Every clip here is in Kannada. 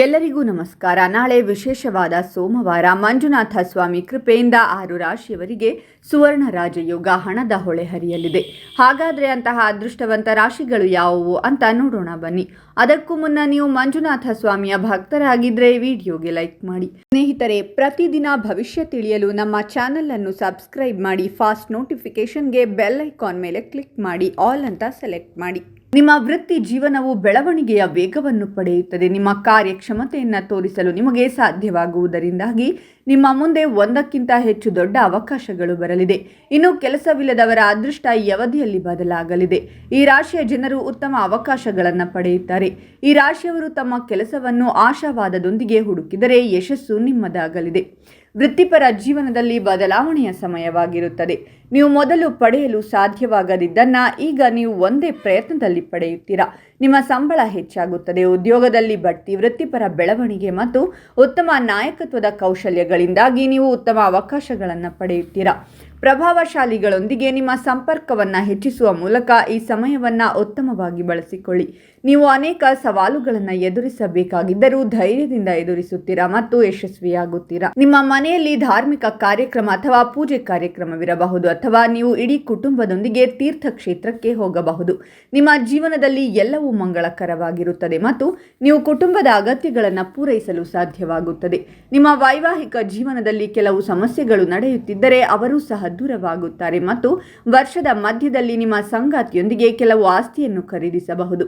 ಎಲ್ಲರಿಗೂ ನಮಸ್ಕಾರ. ನಾಳೆ ವಿಶೇಷವಾದ ಸೋಮವಾರ ಮಂಜುನಾಥ ಸ್ವಾಮಿ ಕೃಪೆಯಿಂದ ಆರು ರಾಶಿಯವರಿಗೆ ಸುವರ್ಣ ರಾಜಯೋಗ ಹಣದ ಹೊಳೆ ಹರಿಯಲಿದೆ. ಹಾಗಾದರೆ ಅಂತಹ ಅದೃಷ್ಟವಂತ ರಾಶಿಗಳು ಯಾವುವು ಅಂತ ನೋಡೋಣ ಬನ್ನಿ. ಅದಕ್ಕೂ ಮುನ್ನ ನೀವು ಮಂಜುನಾಥ ಸ್ವಾಮಿಯ ಭಕ್ತರಾಗಿದ್ದರೆ ವಿಡಿಯೋಗೆ ಲೈಕ್ ಮಾಡಿ. ಸ್ನೇಹಿತರೆ, ಪ್ರತಿದಿನ ಭವಿಷ್ಯ ತಿಳಿಯಲು ನಮ್ಮ ಚಾನೆಲ್ ಅನ್ನು ಸಬ್ಸ್ಕ್ರೈಬ್ ಮಾಡಿ, ಫಾಸ್ಟ್ ನೋಟಿಫಿಕೇಷನ್ಗೆ ಬೆಲ್ ಐಕಾನ್ ಮೇಲೆ ಕ್ಲಿಕ್ ಮಾಡಿ, ಆಲ್ ಅಂತ ಸೆಲೆಕ್ಟ್ ಮಾಡಿ. ನಿಮ್ಮ ವೃತ್ತಿ ಜೀವನವು ಬೆಳವಣಿಗೆಯ ವೇಗವನ್ನು ಪಡೆಯುತ್ತದೆ. ನಿಮ್ಮ ಕಾರ್ಯಕ್ಷಮತೆಯನ್ನು ತೋರಿಸಲು ನಿಮಗೆ ಸಾಧ್ಯವಾಗುವುದರಿಂದಾಗಿ ನಿಮ್ಮ ಮುಂದೆ ಒಂದಕ್ಕಿಂತ ಹೆಚ್ಚು ದೊಡ್ಡ ಅವಕಾಶಗಳು ಬರಲಿದೆ. ಇನ್ನು ಕೆಲಸವಿಲ್ಲದವರ ಅದೃಷ್ಟ ಈ ಅವಧಿಯಲ್ಲಿ ಬದಲಾಗಲಿದೆ. ಈ ರಾಶಿಯ ಜನರು ಉತ್ತಮ ಅವಕಾಶಗಳನ್ನು ಪಡೆಯುತ್ತಾರೆ. ಈ ರಾಶಿಯವರು ತಮ್ಮ ಕೆಲಸವನ್ನು ಆಶಾವಾದದೊಂದಿಗೆ ಹುಡುಕಿದರೆ ಯಶಸ್ಸು ನಿಮ್ಮದಾಗಲಿದೆ. ವೃತ್ತಿಪರ ಜೀವನದಲ್ಲಿ ಬದಲಾವಣೆಯ ಸಮಯವಾಗಿರುತ್ತದೆ. ನೀವು ಮೊದಲು ಪಡೆಯಲು ಸಾಧ್ಯವಾಗದಿದ್ದನ್ನ ಈಗ ನೀವು ಒಂದೇ ಪ್ರಯತ್ನದಲ್ಲಿ ಪಡೆಯುತ್ತೀರಾ? ನಿಮ್ಮ ಸಂಬಳ ಹೆಚ್ಚಾಗುತ್ತದೆ. ಉದ್ಯೋಗದಲ್ಲಿ ಬಡ್ತಿ, ವೃತ್ತಿಪರ ಬೆಳವಣಿಗೆ ಮತ್ತು ಉತ್ತಮ ನಾಯಕತ್ವದ ಕೌಶಲ್ಯಗಳಿಂದಾಗಿ ನೀವು ಉತ್ತಮ ಅವಕಾಶಗಳನ್ನು ಪಡೆಯುತ್ತೀರಾ? ಪ್ರಭಾವಶಾಲಿಗಳೊಂದಿಗೆ ನಿಮ್ಮ ಸಂಪರ್ಕವನ್ನು ಹೆಚ್ಚಿಸುವ ಮೂಲಕ ಈ ಸಮಯವನ್ನು ಉತ್ತಮವಾಗಿ ಬಳಸಿಕೊಳ್ಳಿ. ನೀವು ಅನೇಕ ಸವಾಲುಗಳನ್ನು ಎದುರಿಸಬೇಕಾಗಿದ್ದರೂ ಧೈರ್ಯದಿಂದ ಎದುರಿಸುತ್ತೀರಾ ಮತ್ತು ಯಶಸ್ವಿಯಾಗುತ್ತೀರಾ? ನಿಮ್ಮ ಮನೆಯಲ್ಲಿ ಧಾರ್ಮಿಕ ಕಾರ್ಯಕ್ರಮ ಅಥವಾ ಪೂಜೆ ಕಾರ್ಯಕ್ರಮವಿರಬಹುದು ಅಥವಾ ನೀವು ಇಡೀ ಕುಟುಂಬದೊಂದಿಗೆ ತೀರ್ಥಕ್ಷೇತ್ರಕ್ಕೆ ಹೋಗಬಹುದು. ನಿಮ್ಮ ಜೀವನದಲ್ಲಿ ಎಲ್ಲವೂ ಮಂಗಳಕರವಾಗಿರುತ್ತದೆ ಮತ್ತು ನೀವು ಕುಟುಂಬದ ಅಗತ್ಯಗಳನ್ನು ಪೂರೈಸಲು ಸಾಧ್ಯವಾಗುತ್ತದೆ. ನಿಮ್ಮ ವೈವಾಹಿಕ ಜೀವನದಲ್ಲಿ ಕೆಲವು ಸಮಸ್ಯೆಗಳು ನಡೆಯುತ್ತಿದ್ದರೆ ಅವರೂ ಸಹ ದೂರವಾಗುತ್ತಾರೆ ಮತ್ತು ವರ್ಷದ ಮಧ್ಯದಲ್ಲಿ ನಿಮ್ಮ ಸಂಗಾತಿಯೊಂದಿಗೆ ಕೆಲವು ಆಸ್ತಿಯನ್ನು ಖರೀದಿಸಬಹುದು.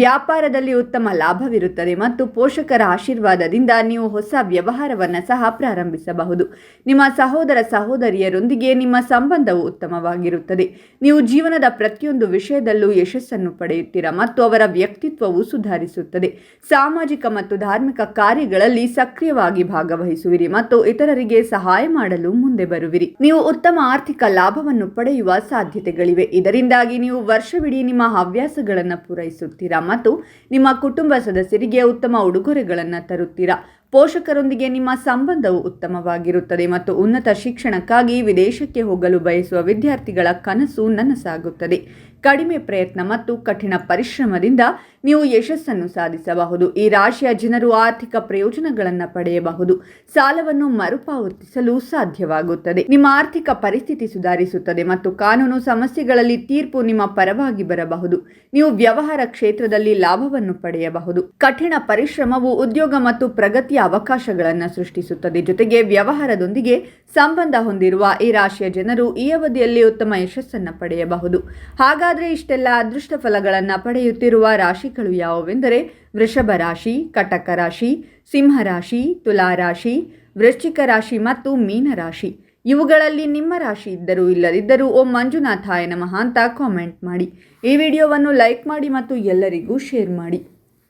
ವ್ಯಾಪಾರದಲ್ಲಿ ಉತ್ತಮ ಲಾಭವಿರುತ್ತದೆ ಮತ್ತು ಪೋಷಕರ ಆಶೀರ್ವಾದದಿಂದ ನೀವು ಹೊಸ ವ್ಯವಹಾರವನ್ನು ಸಹ ಪ್ರಾರಂಭಿಸಬಹುದು. ನಿಮ್ಮ ಸಹೋದರ ಸಹೋದರಿಯರೊಂದಿಗೆ ನಿಮ್ಮ ಸಂಬಂಧವು ಉತ್ತಮವಾಗಿರುತ್ತದೆ. ನೀವು ಜೀವನದ ಪ್ರತಿಯೊಂದು ವಿಷಯದಲ್ಲೂ ಯಶಸ್ಸನ್ನು ಪಡೆಯುತ್ತೀರಾ ಮತ್ತು ಅವರ ವ್ಯಕ್ತಿತ್ವವು ಸುಧಾರಿಸುತ್ತದೆ. ಸಾಮಾಜಿಕ ಮತ್ತು ಧಾರ್ಮಿಕ ಕಾರ್ಯಗಳಲ್ಲಿ ಸಕ್ರಿಯವಾಗಿ ಭಾಗವಹಿಸುವಿರಿ ಮತ್ತು ಇತರರಿಗೆ ಸಹಾಯ ಮಾಡಲು ಮುಂದೆ ಬರುವಿರಿ. ನೀವು ಉತ್ತಮ ಆರ್ಥಿಕ ಲಾಭವನ್ನು ಪಡೆಯುವ ಸಾಧ್ಯತೆಗಳಿವೆ. ಇದರಿಂದಾಗಿ ನೀವು ವರ್ಷವಿಡೀ ನಿಮ್ಮ ಹವ್ಯಾಸಗಳನ್ನು ಪೂರೈಸುತ್ತೀರಾ ಮತ್ತು ನಿಮ್ಮ ಕುಟುಂಬ ಸದಸ್ಯರಿಗೆ ಉತ್ತಮ ಉಡುಗೊರೆಗಳನ್ನು ತರುತ್ತೀರಾ? ಪೋಷಕರೊಂದಿಗೆ ನಿಮ್ಮ ಸಂಬಂಧವು ಉತ್ತಮವಾಗಿರುತ್ತದೆ ಮತ್ತು ಉನ್ನತ ಶಿಕ್ಷಣಕ್ಕಾಗಿ ವಿದೇಶಕ್ಕೆ ಹೋಗಲು ಬಯಸುವ ವಿದ್ಯಾರ್ಥಿಗಳ ಕನಸು ನನಸಾಗುತ್ತದೆ. ಕಡಿಮೆ ಪ್ರಯತ್ನ ಮತ್ತು ಕಠಿಣ ಪರಿಶ್ರಮದಿಂದ ನೀವು ಯಶಸ್ಸನ್ನು ಸಾಧಿಸಬಹುದು. ಈ ರಾಶಿಯ ಜನರು ಆರ್ಥಿಕ ಪ್ರಯೋಜನಗಳನ್ನು ಪಡೆಯಬಹುದು. ಸಾಲವನ್ನು ಮರುಪಾವತಿಸಲು ಸಾಧ್ಯವಾಗುತ್ತದೆ. ನಿಮ್ಮ ಆರ್ಥಿಕ ಪರಿಸ್ಥಿತಿ ಸುಧಾರಿಸುತ್ತದೆ ಮತ್ತು ಕಾನೂನು ಸಮಸ್ಯೆಗಳಲ್ಲಿ ತೀರ್ಪು ನಿಮ್ಮ ಪರವಾಗಿ ಬರಬಹುದು. ನೀವು ವ್ಯವಹಾರ ಕ್ಷೇತ್ರದಲ್ಲಿ ಲಾಭವನ್ನು ಪಡೆಯಬಹುದು. ಕಠಿಣ ಪರಿಶ್ರಮವು ಉದ್ಯೋಗ ಮತ್ತು ಪ್ರಗತಿಯ ಅವಕಾಶಗಳನ್ನು ಸೃಷ್ಟಿಸುತ್ತದೆ. ಜೊತೆಗೆ ವ್ಯವಹಾರದೊಂದಿಗೆ ಸಂಬಂಧ ಹೊಂದಿರುವ ಈ ರಾಶಿಯ ಜನರು ಈ ಅವಧಿಯಲ್ಲಿ ಉತ್ತಮ ಯಶಸ್ಸನ್ನು ಪಡೆಯಬಹುದು. ಹಾಗಾದರೆ ಇಷ್ಟೆಲ್ಲ ಅದೃಷ್ಟ ಫಲಗಳನ್ನು ಪಡೆಯುತ್ತಿರುವ ರಾಶಿಗಳು ಯಾವುವೆಂದರೆ ವೃಷಭ ರಾಶಿ, ಕಟಕ ರಾಶಿ ಸಿಂಹರಾಶಿ ತುಲಾರಾಶಿ ವೃಶ್ಚಿಕ ರಾಶಿ ಮತ್ತು ಮೀನರಾಶಿ ಇವುಗಳಲ್ಲಿ ನಿಮ್ಮ ರಾಶಿ ಇದ್ದರೂ ಇಲ್ಲದಿದ್ದರೂ ಓಂ ಮಂಜುನಾಥಾಯ ನಮಃ ಅಂತ ಕಾಮೆಂಟ್ ಮಾಡಿ. ಈ ವಿಡಿಯೋವನ್ನು ಲೈಕ್ ಮಾಡಿ ಮತ್ತು ಎಲ್ಲರಿಗೂ ಶೇರ್ ಮಾಡಿ.